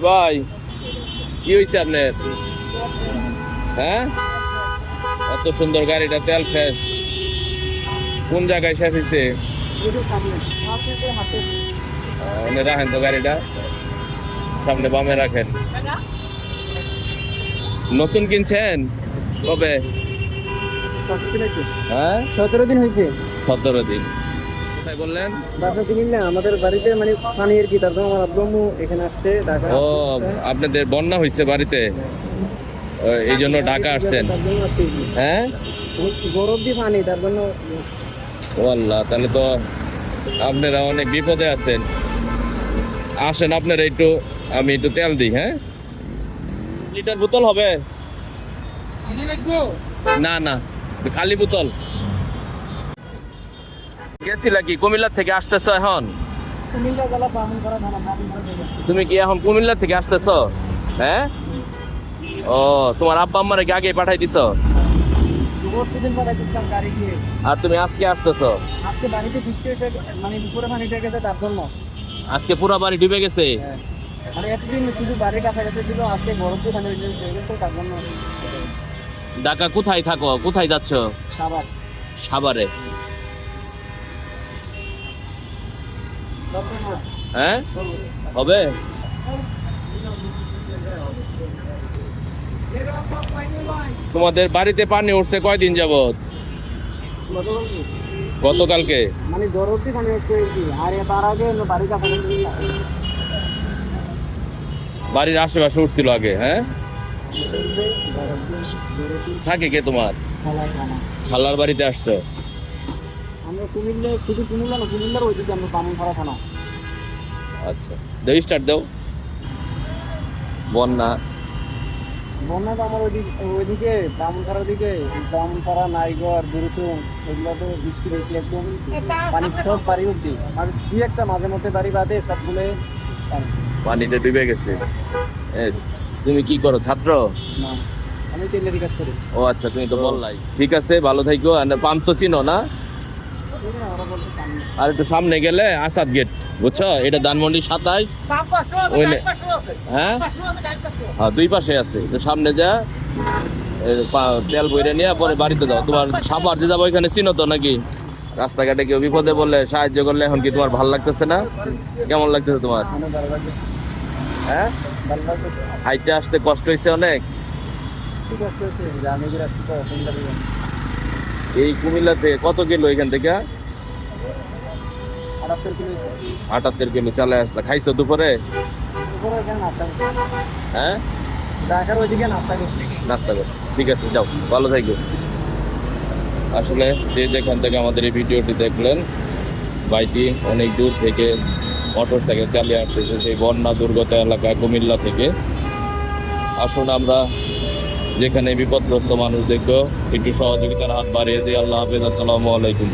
ভাই কি হয়েছে আপনার? হ্যাঁ? এত সুন্দর গাড়িটা তেল শেষ কোন জায়গায় শেষ হয়েছে এনে রাখেন তো গাড়িটা। সামনে বামে রাখেন। নতুন কিনছেন? কবে? হ্যাঁ? সতেরো দিন হয়েছে সতেরো দিন। কোথায় বললেন? বাসা দিন না আমাদের বাড়িতে মানে পানি আর কি তার জন্য আমার আব্বু এখানে আসছে ঢাকা ও আপনাদের বন্যা হয়েছে বাড়িতে? এই জন্য ঢাকা আসছেন। হ্যাঁ? গরম দিয়ে পানি তার জন্য ও আল্লাহ তাহলে তো আপনারা অনেক বিপদে আছেন। আসেন আপনারা একটু আমি একটু তেল দিই হ্যাঁ? লিটার বোতল হবে? না না খালি বোতল। গেছিলা কি কুমিল্লা থেকে আসতেছ এখন। তুমি কি এখন কুমিল্লা থেকে আসতেছ? হ্যাঁ? ও তোমার আব্বা আম্মারে কি আগে পাঠাই দিছ? আর তুমি আজকে আসতেছ? আজকে বাড়িতে বৃষ্টি এসে মানে দুপুরে পানি উঠে গেছে তার জন্য। আজকে পুরো বাড়ি ডুবে গেছে? হ্যাঁ। মানে এতদিন শুধু বাড়ির কাছাকাছি ছিল আজকে গরম পানি গেছে তার জন্য। ঢাকা কোথায় থাকো? কোথায় যাচ্ছ? সাবাত সাভারে। হ্যাঁ? হবে? তোমাদের বাড়িতে পানি উঠছে কয়দিন যাবত গতকালকে। মানে পানি উঠছে আর তার আগে বাড়ির বাড়ির আশেপাশে উঠছিল আগে হ্যাঁ? থাকে কে তোমার? খালার বাড়িতে আসছো? আমরা কুমিল্লা শুধু কুমিল্লা না কুমিল্লার ওইদিকে আমরা বামন করা থানা। আচ্ছা। দেও স্টার্ট দাও। বন্যা। বন্যা তো আমার ওইদিকে ওইদিকে বামনপাড়ার দিকে বামনপাড়া নাইগর গুরুচুং এগুলো তো বৃষ্টি বেশি একদম। পানি সব বাড়ি আর দুই একটা মাঝে মধ্যে বাড়ি বাদে সবগুলো। পানিতে ডুবে গেছে। এ, তুমি কি করো ছাত্র? না আমি তেলের কাজ করি। ও আচ্ছা তুমি তো বললাই। ঠিক আছে ভালো থাকো আর পাম্প তো চিনো না এই যে ওরা বলছে পানি। আর একটু সামনে গেলে আসাদ গেট বুঝছ? এটা ধানমন্ডি সাতাইশ। হ্যাঁ? হ্যাঁ দুই পাশে আছে। তো সামনে যা। তেল বইরে নিয়ে পরে বাড়িতে যাও। তোমার সাপার যে যাব ওইখানে চিনো তো নাকি? রাস্তাঘাটে কেউ বিপদে বললে সাহায্য করলে এখন কি তোমার ভালো লাগতেছে না? কেমন লাগতেছে তোমার? হ্যাঁ? হাইটে আসতে কষ্ট হয়েছে অনেক? কষ্ট হয়েছে এই কুমিল্লাতে কত কিলো এখান থেকে? আটাত্তর কিলো চালে আসলা। খাইছো দুপুরে? হ্যাঁ? নাস্তা করছি। ঠিক আছে যাও। ভালো থাকো আসলে যে যেখান থেকে আমাদের এই ভিডিওটি দেখলেন ভাইটি অনেক দূর থেকে মোটর সাইকেল চালিয়ে আসতেছে সেই বন্যা দুর্গত এলাকা কুমিল্লা থেকে। আসুন আমরা যেখানে বিপদগ্রস্ত মানুষ দেখব একটু সহযোগিতার হাত বাড়িয়ে দিয়ে আল্লাহ হাফেজ আসসালামু আলাইকুম।